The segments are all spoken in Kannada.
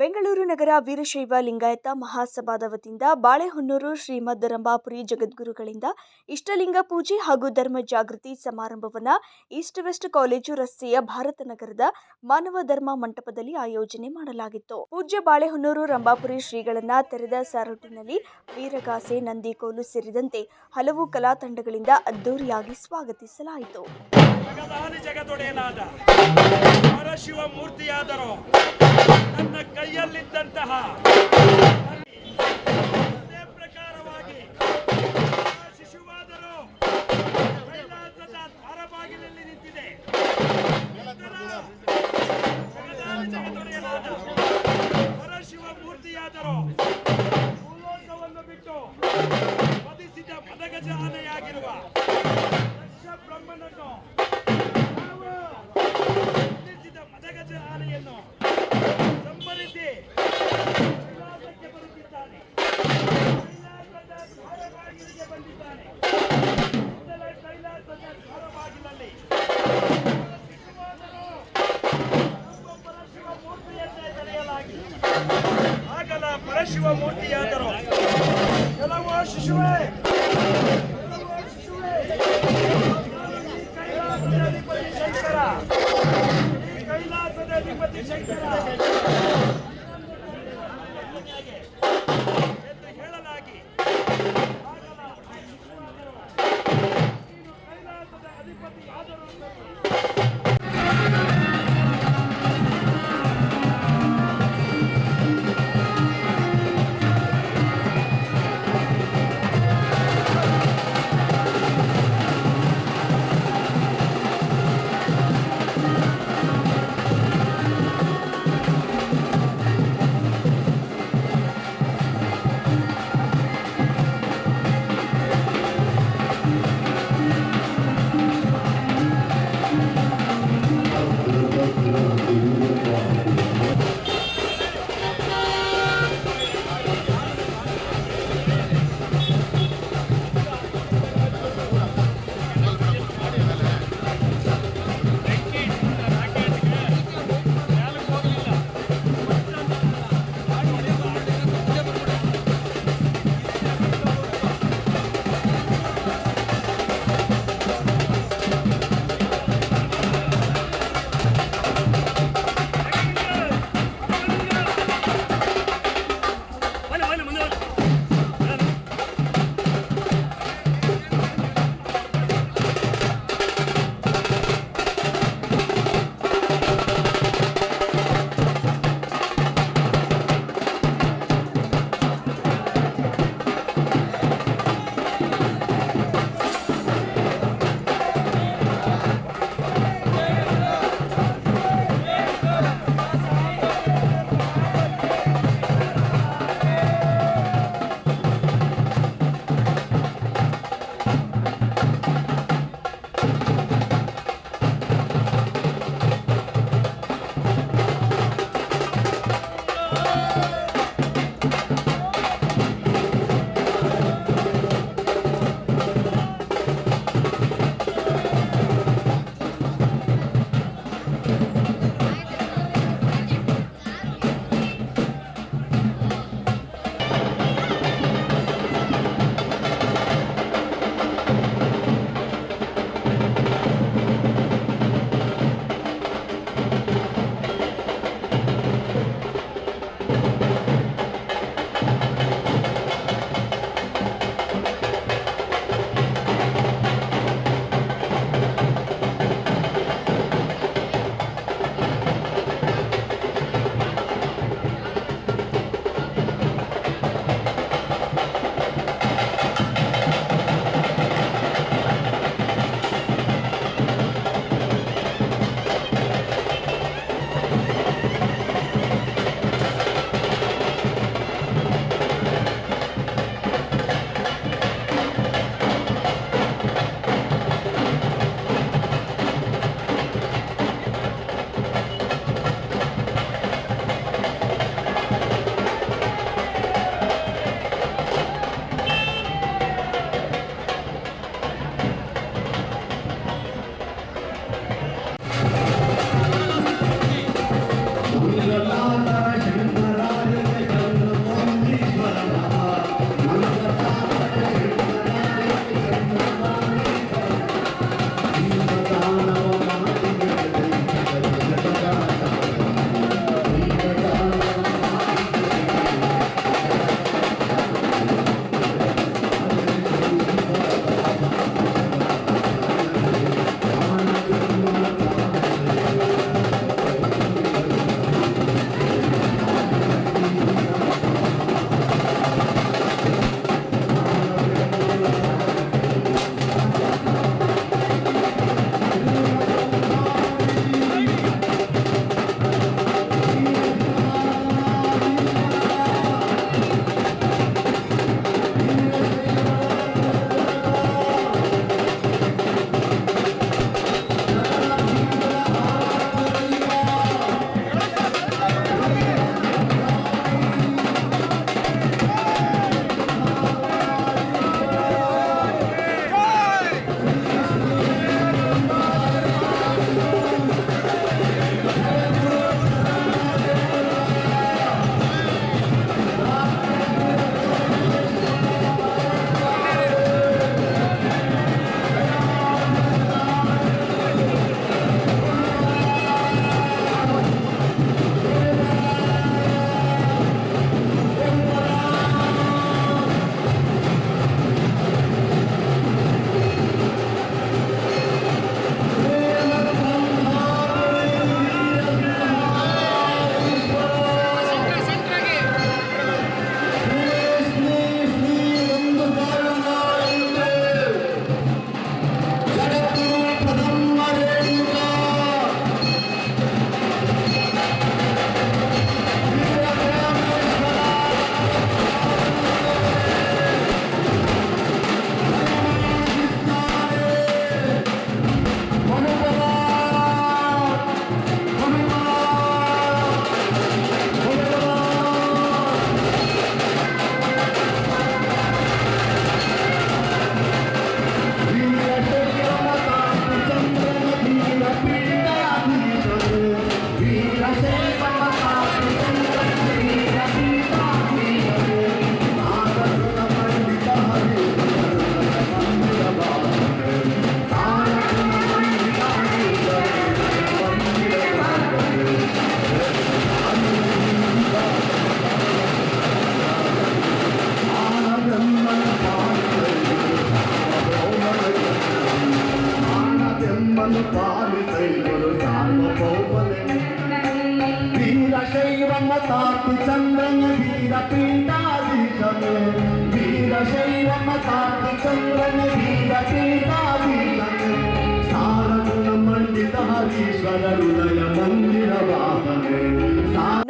ಬೆಂಗಳೂರು ನಗರ ವೀರಶೈವ ಲಿಂಗಾಯತ ಮಹಾಸಭಾದ ವತಿಯಿಂದ ಬಾಳೆಹೊನ್ನೂರು ಶ್ರೀಮದ್ ರಂಭಾಪುರಿ ಜಗದ್ಗುರುಗಳಿಂದ ಇಷ್ಟಲಿಂಗ ಪೂಜೆ ಹಾಗೂ ಧರ್ಮ ಜಾಗೃತಿ ಸಮಾರಂಭವನ್ನು ಈಸ್ಟ್ ವೆಸ್ಟ್ ಕಾಲೇಜು ರಸ್ತೆಯ ಭಾರತ ನಗರದ ಮಾನವ ಧರ್ಮ ಮಂಟಪದಲ್ಲಿ ಆಯೋಜನೆ ಮಾಡಲಾಗಿತ್ತು. ಪೂಜ್ಯ ಬಾಳೆಹೊನ್ನೂರು ರಂಭಾಪುರಿ ಶ್ರೀಗಳನ್ನ ತೆರೆದ ಸಾರೋಟಿನಲ್ಲಿ ವೀರಗಾಸೆ, ನಂದಿಕೋಲು ಸೇರಿದಂತೆ ಹಲವು ಕಲಾ ತಂಡಗಳಿಂದ ಅದ್ದೂರಿಯಾಗಿ ಸ್ವಾಗತಿಸಲಾಯಿತು. ಪರಶಿವ ಕೈಯಲ್ಲಿದ್ದಂತಹ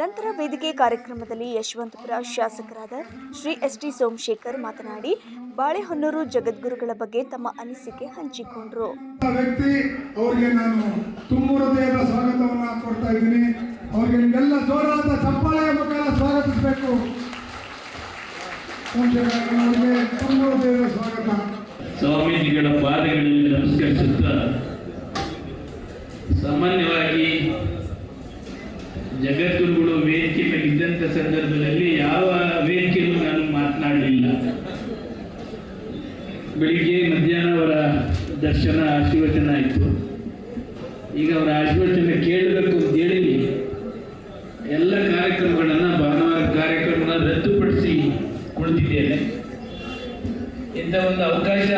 ನಂತರ ವೇದಿಕೆ ಕಾರ್ಯಕ್ರಮದಲ್ಲಿ ಯಶವಂತಪುರ ಶಾಸಕರಾದ ಶ್ರೀ ಎಸ್ ಟಿ ಸೋಮಶೇಖರ್ ಮಾತನಾಡಿ, ಬಾಳೆಹೊನ್ನೂರು ಜಗದ್ಗುರುಗಳ ಬಗ್ಗೆ ತಮ್ಮ ಅನಿಸಿಕೆ ಹಂಚಿಕೊಂಡ್ರು. ವ್ಯಕ್ತಿ, ಅವರಿಗೆ ನಾನು ತುಂಬ ಹೃದಯದ ಸ್ವಾಗತವನ್ನು ಕೊಡ್ತಾ ಇದ್ದೀನಿ. ಅವರಿಗೆ ನಿಮ್ಮೆಲ್ಲ ಜೋರಾದ ಚಪ್ಪಾಳೆಯ ಮುಖಾಂತರ ಸ್ವಾಗತಿಸಬೇಕು ಸೋಮಶೇಖರ ಅವರಿಗೆ ತುಂಬ ಹೃದಯದ ಸ್ವಾಗತ ಸ್ವಾಮೀಜಿಗಳ ಪಾದಗಳಲ್ಲಿ ನಮಸ್ಕರಿಸುತ್ತಾ ಸಾಮಾನ್ಯವಾಗಿ ಜಗದ್ಗುರುಗಳು ವೇದಿಕೆ ಮೇಲೆ ಇದ್ದಂಥ ಸಂದರ್ಭದಲ್ಲಿ ಯಾವ ವೇದಿಕೆಯಲ್ಲೂ ನಾನು ಮಾತನಾಡಲಿಲ್ಲ. ಬೆಳಿಗ್ಗೆ ಮಧ್ಯಾಹ್ನ ಅವರ ದರ್ಶನ ಆಶೀರ್ವಚನ ಆಯಿತು. ಈಗ ಅವರ ಆಶೀರ್ವಚನ ಕೇಳಬೇಕು ಅಂತೇಳಿ ಎಲ್ಲ ಕಾರ್ಯಕ್ರಮಗಳನ್ನು ಕುಳಿತಿದ್ದೇನೆ ಇಂಥ ಒಂದು ಅವಕಾಶ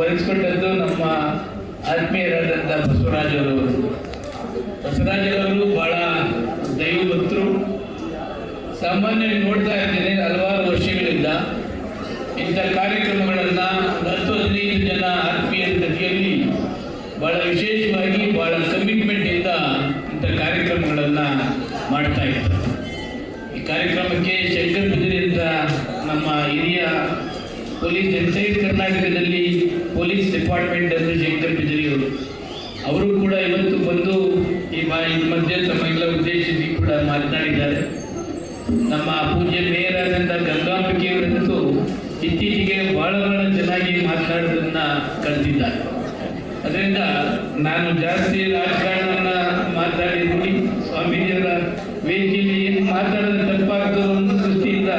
ಒದಗಿಸ್ಕೊಟ್ಟದ್ದು ನಮ್ಮ ಆತ್ಮೀಯರಾದಂಥ ಬಸವರಾಜರವರು ಬಸವರಾಜರವರು ಬಹಳ ದೈವಭಕ್ತರು ಸಾಮಾನ್ಯವಾಗಿ ನೋಡ್ತಾ ಇದ್ದೇನೆ ಹಲವಾರು ವರ್ಷಗಳಿಂದ. ಇಂಥ ಕಾರ್ಯಕ್ರಮಗಳನ್ನು ಹತ್ತು ಹದಿನೈದು ಜನ ಆತ್ಮೀಯರ ಜೊತೆಯಲ್ಲಿ ಬಹಳ ವಿಶೇಷವಾಗಿ ಬಹಳ ಕಮಿಟ್ಮೆಂಟಿಂದ ಇಂಥ ಕಾರ್ಯಕ್ರಮಗಳನ್ನು ಮಾಡ್ತಾ ಇದ್ದಾರೆ. ಈ ಕಾರ್ಯಕ್ರಮಕ್ಕೆ ಶಂಕರ್ ಬಿದಿರಿಂದ ನಮ್ಮ ಹಿರಿಯ ಪೊಲೀಸ್ ಎಂಟೈರ್ ಕರ್ನಾಟಕದಲ್ಲಿ ಪೊಲೀಸ್ ಡಿಪಾರ್ಟ್ಮೆಂಟ್ ಅಂದರೆ ಶಂಕರ್ ಬಿಜರಿಯವರು ಅವರು. ಕೂಡ ಇವತ್ತು ಬಂದು ಈ ಮಧ್ಯೆ ತಮ್ಮೆಲ್ಲ ಉದ್ದೇಶಿಸಿ ಕೂಡ ಮಾತನಾಡಿದ್ದಾರೆ. ನಮ್ಮ ಪೂಜ್ಯ ಮೇಯರಾದಂಥ ಗಂಗಾಂಬಿಕೆಯವರಂತೂ ಇತ್ತೀಚೆಗೆ ಬಹಳ ಬಹಳ ಚೆನ್ನಾಗಿ ಮಾತನಾಡೋದನ್ನ ಕಲಿತಿದ್ದಾರೆ. ಅದರಿಂದ ನಾನು ಜಾಸ್ತಿ ರಾಜಕಾರಣವನ್ನ ಮಾತಾಡಿದ್ದೀನಿ. ಸ್ವಾಮೀಜಿಯವರ ವೇದಿಕೆಯಲ್ಲಿ ಮಾತಾಡೋದು ತಪ್ಪಾಗ್ತದೆ ಅನ್ನೋ ದೃಷ್ಟಿಯಿಂದ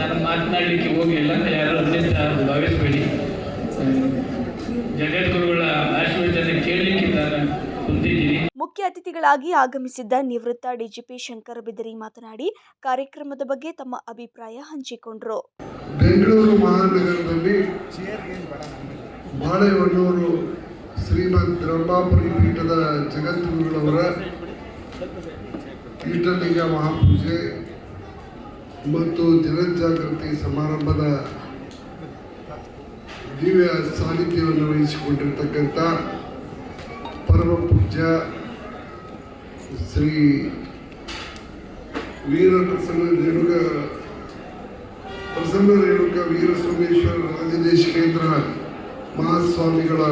ನಾನು ಮಾತನಾಡಲಿಕ್ಕೆ ಹೋಗಲಿಲ್ಲ ಯಾರು ಅನ್ಯಂತ ಭಾವಿಸಬೇಡಿ. ಜಗದ್ಗುರುಗಳ ಆಶೀರ್ವಚನ ಕೇಳಲಿಕ್ಕೆ ನಾನು ಕುಂತಿದ್ದೀನಿ. ಮುಖ್ಯ ಅತಿಥಿಗಳಾಗಿ ಆಗಮಿಸಿದ್ದ ನಿವೃತ್ತ ಡಿಜಿಪಿ ಶಂಕರ ಬಿದರಿ ಮಾತನಾಡಿ ಕಾರ್ಯಕ್ರಮದ ಬಗ್ಗೆ ತಮ್ಮ ಅಭಿಪ್ರಾಯ ಹಂಚಿಕೊಂಡ್ರು. ಬೆಂಗಳೂರು ಮಹಾನಗರದಲ್ಲಿ ಬಾಳೆಹೊನ್ನೂರು ಶ್ರೀಮದ್ ರಂಭಾಪುರಿ ಪೀಠದ ಜಗದ್ಗುರುಗಳವರ ಪೀಠಲಿಂಗ ಮಹಾಪೂಜೆ ಮತ್ತು ಜನಜಾಗೃತಿ ಸಮಾರಂಭದ ದಿವ್ಯ ಸಾನ್ನಿಧ್ಯವನ್ನು ವಹಿಸಿಕೊಂಡಿರ್ತಕ್ಕಂಥ ಪರಮ ಪೂಜ್ಯ ಶ್ರೀ ವೀರಪ್ರಸನ್ನ ರೇಣುಕ, ಪ್ರಸನ್ನ ರೇಣುಕ ವೀರ ಸೋಮೇಶ್ವರ ರಾಜದೇಶಿಕೇಂದ್ರ ಮಹಾಸ್ವಾಮಿಗಳ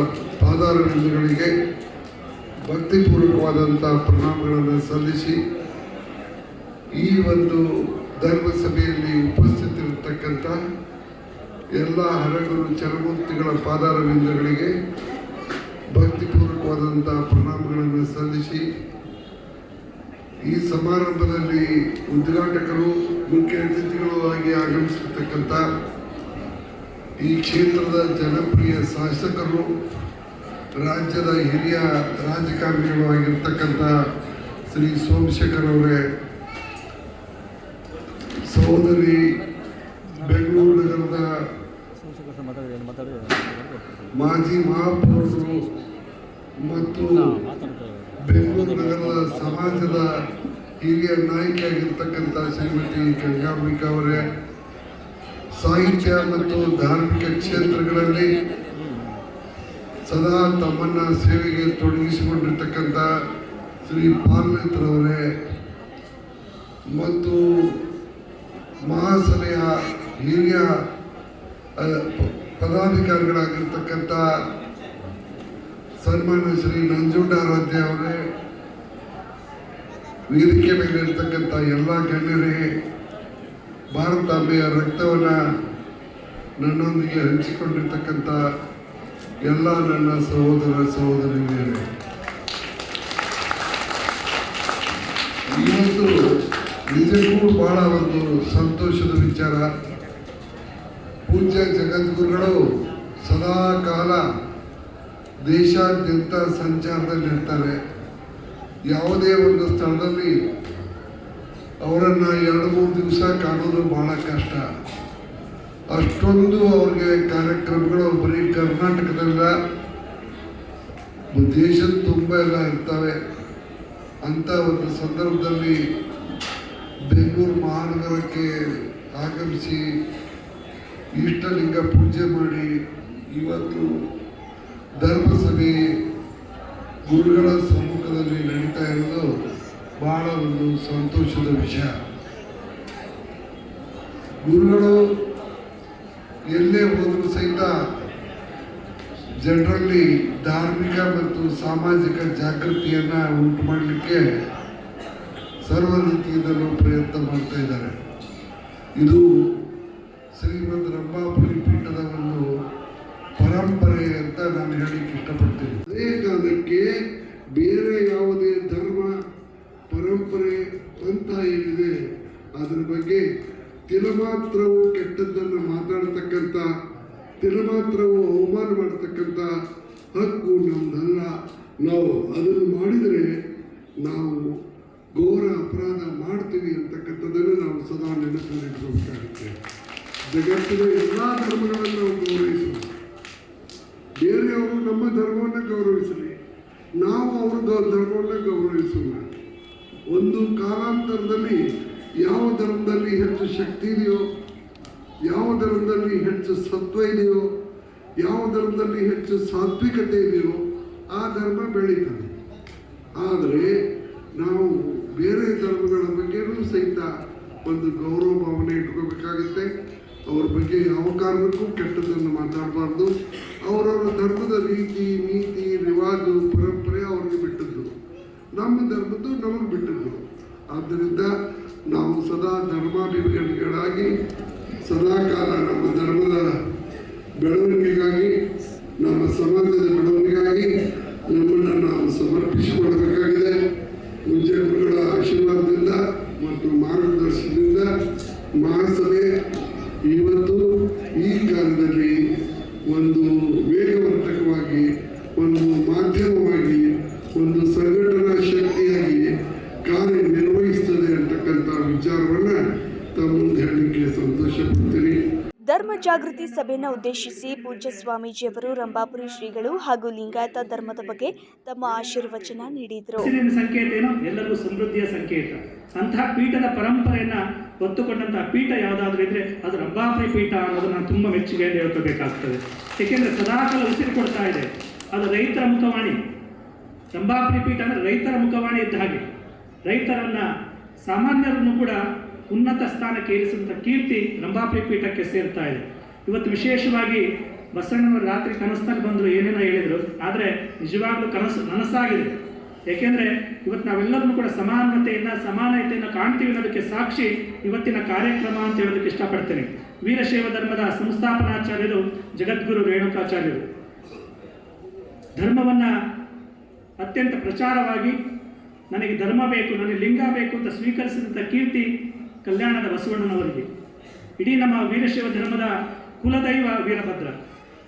ಪಾದಾರವಿಂದಗಳಿಗೆ ಭಕ್ತಿಪೂರ್ವಕವಾದಂಥ ಪ್ರಣಾಮಗಳನ್ನು ಸಲ್ಲಿಸಿ ಈ ಒಂದು ಧರ್ಮಸಭೆಯಲ್ಲಿ ಉಪಸ್ಥಿತರಿರ್ತಕ್ಕಂಥ ಎಲ್ಲ ಹರಗುರು ಚರಮೂರ್ತಿಗಳ ಪಾದಾರವಿಂದಗಳಿಗೆ ಭಕ್ತಿಪೂರ್ವಕವಾದಂಥ ಪ್ರಣಾಮಗಳನ್ನು ಸಲ್ಲಿಸಿ ಈ ಸಮಾರಂಭದಲ್ಲಿ ಉದ್ಘಾಟಕರು ಮುಖ್ಯ ಅತಿಥಿಗಳು ಆಗಿ ಆಗಮಿಸಿರ್ತಕ್ಕಂಥ ಈ ಕ್ಷೇತ್ರದ ಜನಪ್ರಿಯ ಶಾಸಕರು, ರಾಜ್ಯದ ಹಿರಿಯ ರಾಜಕಾರಣಿಗಳು ಆಗಿರ್ತಕ್ಕಂಥ ಶ್ರೀ ಸೋಮಶೇಖರ್ ಅವರೇ ಸಹೋದರಿ ಬೆಂಗಳೂರು ನಗರದ ಮಾಜಿ ಮಹಾಪೌರರು ಮತ್ತು ಬೆಂಗಳೂರು ನಗರದ ಸಮಾಜದ ಹಿರಿಯ ನಾಯಕಿಯಾಗಿರ್ತಕ್ಕಂಥ ಶ್ರೀಮತಿ ಗಂಗಾಂಬಿಕಾ ಅವರೇ ಸಾಹಿತ್ಯ ಮತ್ತು ಧಾರ್ಮಿಕ ಕ್ಷೇತ್ರಗಳಲ್ಲಿ ಸದಾ ತಮ್ಮನ್ನ ಸೇವೆಗೆ ತೊಡಗಿಸಿಕೊಂಡಿರ್ತಕ್ಕಂಥ ಶ್ರೀ ಪಾರ್ವತ್ರವರೇ ಮತ್ತು ಮಹಾಸಭೆಯ ಹಿರಿಯ ಪದಾಧಿಕಾರಿಗಳಾಗಿರ್ತಕ್ಕಂಥ ಸನ್ಮಾನ್ಯ ಶ್ರೀ ನಂಜುಂಡಾರಾಧ್ಯ ಅವರೇ, ವೇದಿಕೆ ಮೇಲೆ ಇರ್ತಕ್ಕಂಥ ಎಲ್ಲ ಗಣ್ಯರೇ ಭಾರತಾಂಬೆಯ ರಕ್ತವನ್ನು ನನ್ನೊಂದಿಗೆ ಹಂಚಿಕೊಂಡಿರ್ತಕ್ಕಂಥ ಎಲ್ಲ ನನ್ನ ಸಹೋದರ ಸಹೋದರಿಯರೇ. ಇವತ್ತು ನಿಜಕ್ಕೂ ಬಹಳ ಒಂದು ಸಂತೋಷದ ವಿಚಾರ. ಪೂಜ್ಯ ಜಗದ್ಗುರುಗಳು ಸದಾ ಕಾಲ ದೇಶಾದ್ಯಂತ ಸಂಚಾರದಲ್ಲಿರ್ತಾರೆ ಯಾವುದೇ ಒಂದು ಸ್ಥಳದಲ್ಲಿ ಅವರನ್ನು ಎರಡು ಮೂರು ದಿವಸ ಕಾಣೋದು ಬಹಳ ಕಷ್ಟ. ಅಷ್ಟೊಂದು ಅವ್ರಿಗೆ ಕಾರ್ಯಕ್ರಮಗಳು ಬರೀ ಕರ್ನಾಟಕದಲ್ಲ ದೇಶದ ತುಂಬ ಎಲ್ಲ ಇರ್ತವೆ. ಅಂಥ ಒಂದು ಸಂದರ್ಭದಲ್ಲಿ ಬೆಂಗಳೂರು ಮಹಾನಗರಕ್ಕೆ ಆಗಮಿಸಿ ಇಷ್ಟಲಿಂಗ ಪೂಜೆ ಮಾಡಿ ಇವತ್ತು ಧರ್ಮಸಭೆ ಗುರುಗಳ ಸಮ್ಮುಖದಲ್ಲಿ ನಡೀತಾ ಇರೋದು ಬಹಳ ಒಂದು ಸಂತೋಷದ ವಿಷಯ. ಗುರುಗಳು ಎಲ್ಲೇ ಹೋದರೂ ಸಹಿತ ಜನರಲ್ಲಿ ಧಾರ್ಮಿಕ ಮತ್ತು ಸಾಮಾಜಿಕ ಜಾಗೃತಿಯನ್ನು ಉಂಟು ಮಾಡಲಿಕ್ಕೆ ಸರ್ವ ರೀತಿಯಿಂದಲೂ ಪ್ರಯತ್ನ ಮಾಡ್ತಾ ಇದ್ದಾರೆ. ಇದು ಶ್ರೀಮದ್ ರಂಭಾಪುರಿ ಪೀಠದ ಒಂದು ಪರಂಪರೆ ಅಂತ ನಾನು ಹೇಳಿಕ್ಕೆ ಇಷ್ಟಪಡ್ತೀನಿ. ಅದೇ ಕಾಲಕ್ಕೆ ಬೇರೆ ಯಾವುದೇ ಧರ್ಮ, ಪರಂಪರೆ ಅಂತ ಏನಿದೆ, ಅದರ ಬಗ್ಗೆ ತಿಲಮಾತ್ರವು ಕೆಟ್ಟದ್ದನ್ನು ಮಾತಾಡ್ತಕ್ಕಂಥ, ತಿಲಮಾತ್ರವು ಅವಮಾನ ಮಾಡ್ತಕ್ಕಂಥ ಹಕ್ಕು ನಮ್ಮದಲ್ಲ ನಾವು ಅದನ್ನು ಮಾಡಿದರೆ ನಾವು ಘೋರ ಅಪರಾಧ ಮಾಡ್ತೀವಿ ಅಂತಕ್ಕಂಥದ್ದನ್ನು ನಾವು ಸದಾ ನೆನಪಿನಲ್ಲಿಟ್ಕೋಬೇಕಾಗುತ್ತೆ ಜಗತ್ತಿನ ಎಲ್ಲ ಧರ್ಮಗಳನ್ನು ನಾವು ಗೌರವಿಸೋಣ ಬೇರೆಯವರು ನಮ್ಮ ಧರ್ಮವನ್ನು ಗೌರವಿಸಲಿ, ನಾವು ಅವ್ರ ಧರ್ಮವನ್ನು ಗೌರವಿಸೋಣ. ಒಂದು ಕಾಲಾಂತರದಲ್ಲಿ ಯಾವ ಧರ್ಮದಲ್ಲಿ ಹೆಚ್ಚು ಶಕ್ತಿ ಇದೆಯೋ, ಯಾವ ಧರ್ಮದಲ್ಲಿ ಹೆಚ್ಚು ಸತ್ವ ಇದೆಯೋ, ಯಾವ ಧರ್ಮದಲ್ಲಿ ಹೆಚ್ಚು ಸಾತ್ವಿಕತೆ ಇದೆಯೋ, ಆ ಧರ್ಮ ಬೆಳೀತದೆ. ಆದರೆ ನಾವು ಬೇರೆ ಧರ್ಮಗಳ ಬಗ್ಗೆನೂ ಸಹಿತ ಒಂದು ಗೌರವ ಭಾವನೆ ಇಟ್ಕೋಬೇಕಾಗುತ್ತೆ. ಅವ್ರ ಬಗ್ಗೆ ಯಾವ ಕಾರಣಕ್ಕೂ ಕೆಟ್ಟದನ್ನು ಮಾತಾಡಬಾರ್ದು. ಅವರವರ ಧರ್ಮದ ರೀತಿ, ನೀತಿ, ರಿವಾಜು, ಪರಂಪರೆ ಅವ್ರಿಗೆ ಬಿಟ್ಟದ್ದು. ನಮ್ಮ ಧರ್ಮದ್ದು ನಮಗೆ ಬಿಟ್ಟದ್ದು. ಆದ್ದರಿಂದ ನಾವು ಸದಾ ಧರ್ಮಾಭಿಮಾನಿಗಳಾಗಿ, ಸದಾ ಕಾಲ ನಮ್ಮ ಧರ್ಮದ ಬೆಳವಣಿಗೆಗಾಗಿ, ನಮ್ಮ ಸಮಾಜದ ಬೆಳವಣಿಗೆಗಾಗಿ ನಮ್ಮನ್ನು ನಾವು ಸಮರ್ಪಿಸಿಕೊಳ್ಬೇಕಾಗಿದೆ ಪೂಜ್ಯ ಗುರುಗಳ ಆಶೀರ್ವಾದದಿಂದ ಮತ್ತು ಮಾರ್ಗದರ್ಶನದಿಂದ ಮಹಾಸಭೆ ಇವತ್ತು ಈ ಕಾಲದಲ್ಲಿ ಒಂದು ಜಾಗೃತಿ ಸಭೆಯನ್ನು ಉದ್ದೇಶಿಸಿ ಪೂಜ್ಯ ಸ್ವಾಮೀಜಿಯವರು ರಂಭಾಪುರಿ ಶ್ರೀಗಳು ಹಾಗೂ ಲಿಂಗಾಯತ ಧರ್ಮದ ಬಗ್ಗೆ ತಮ್ಮ ಆಶೀರ್ವಚನ ನೀಡಿದರು. ಸಂಕೇತ ಏನು? ಎಲ್ಲರಿಗೂ ಸಮೃದ್ಧಿಯ ಸಂಕೇತ. ಅಂತಹ ಪೀಠದ ಪರಂಪರೆಯನ್ನ ಹೊತ್ತುಕೊಂಡಂತಹ ಪೀಠ ಯಾವುದಾದ್ರೂ ಇದ್ರೆ ಅದು ರಂಭಾಪುರಿ ಪೀಠ ಅನ್ನೋದು ನಾನು ತುಂಬ ಮೆಚ್ಚುಗೆಯಿಂದ ಹೇಳ್ಕೋಬೇಕಾಗ್ತದೆ ಏಕೆಂದರೆ ಸದಾಕಾಲ ಉಸಿರು ಕೊಡ್ತಾ ಇದೆ. ಅದು ರೈತರ ಮುಖವಾಣಿ. ರಂಭಾಪುರಿ ಪೀಠ ಅಂದರೆ ರೈತರ ಮುಖವಾಣಿ ಇದ್ದ ಹಾಗೆ. ರೈತರನ್ನ ಸಾಮಾನ್ಯರನ್ನು ಕೂಡ ಉನ್ನತ ಸ್ಥಾನಕ್ಕೆ ಏರಿಸಿದಂಥ ಕೀರ್ತಿ ರಂಭಾಪುರಿ ಪೀಠಕ್ಕೆ ಸೇರ್ತಾ ಇದೆ. ಇವತ್ತು ವಿಶೇಷವಾಗಿ ಬಸವಣ್ಣನವರು ರಾತ್ರಿ ಕನಸಿನಲ್ಲಿ ಬಂದರು, ಏನೇನೋ ಹೇಳಿದರು. ಆದರೆ ನಿಜವಾಗ್ಲೂ ಕನಸು ನನಸಾಗಿದೆ ಏಕೆಂದರೆ ಇವತ್ತು ನಾವೆಲ್ಲರನ್ನೂ ಕೂಡ ಸಮಾನತೆಯನ್ನು ಸಮಾನತೆಯನ್ನು ಕಾಣ್ತೀವಿ ಅನ್ನೋದಕ್ಕೆ ಸಾಕ್ಷಿ ಇವತ್ತಿನ ಕಾರ್ಯಕ್ರಮ ಅಂತ ಹೇಳೋದಕ್ಕೆ ಇಷ್ಟಪಡ್ತೇನೆ. ವೀರಶೈವ ಧರ್ಮದ ಸಂಸ್ಥಾಪನಾಚಾರ್ಯರು ಜಗದ್ಗುರು ರೇಣುಕಾಚಾರ್ಯರು. ಧರ್ಮವನ್ನು ಅತ್ಯಂತ ಪ್ರಚಾರವಾಗಿ ನನಗೆ ಧರ್ಮ ಬೇಕು, ನನಗೆ ಲಿಂಗ ಬೇಕು ಅಂತ ಸ್ವೀಕರಿಸಿದಂಥ ಕೀರ್ತಿ ಕಲ್ಯಾಣದ ಬಸವಣ್ಣನವರಿಗೆ. ಇಡೀ ನಮ್ಮ ವೀರಶೈವ ಧರ್ಮದ ಕುಲದೈವ ವೀರಭದ್ರ.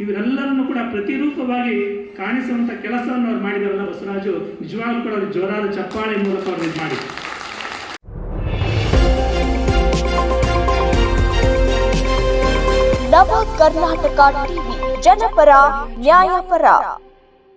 ಇವರೆಲ್ಲರನ್ನು ಕೂಡ ಪ್ರತಿರೂಪವಾಗಿ ಕಾಣಿಸುವಂಥ ಕೆಲಸವನ್ನು ಅವ್ರು ಮಾಡಿದವಲ್ಲ ಬಸವರಾಜು, ನಿಜವಾಗ್ಲೂ ಕೂಡ ಅವ್ರಿಗೆ ಜೋರಾದ ಚಪ್ಪಾಳೆ ಮೂಲಕ ಅವ್ರು ಮಾಡಿ ನವ ಕರ್ನಾಟಕ ಟಿವಿ, ಜನಪರ, ನ್ಯಾಯಪರ.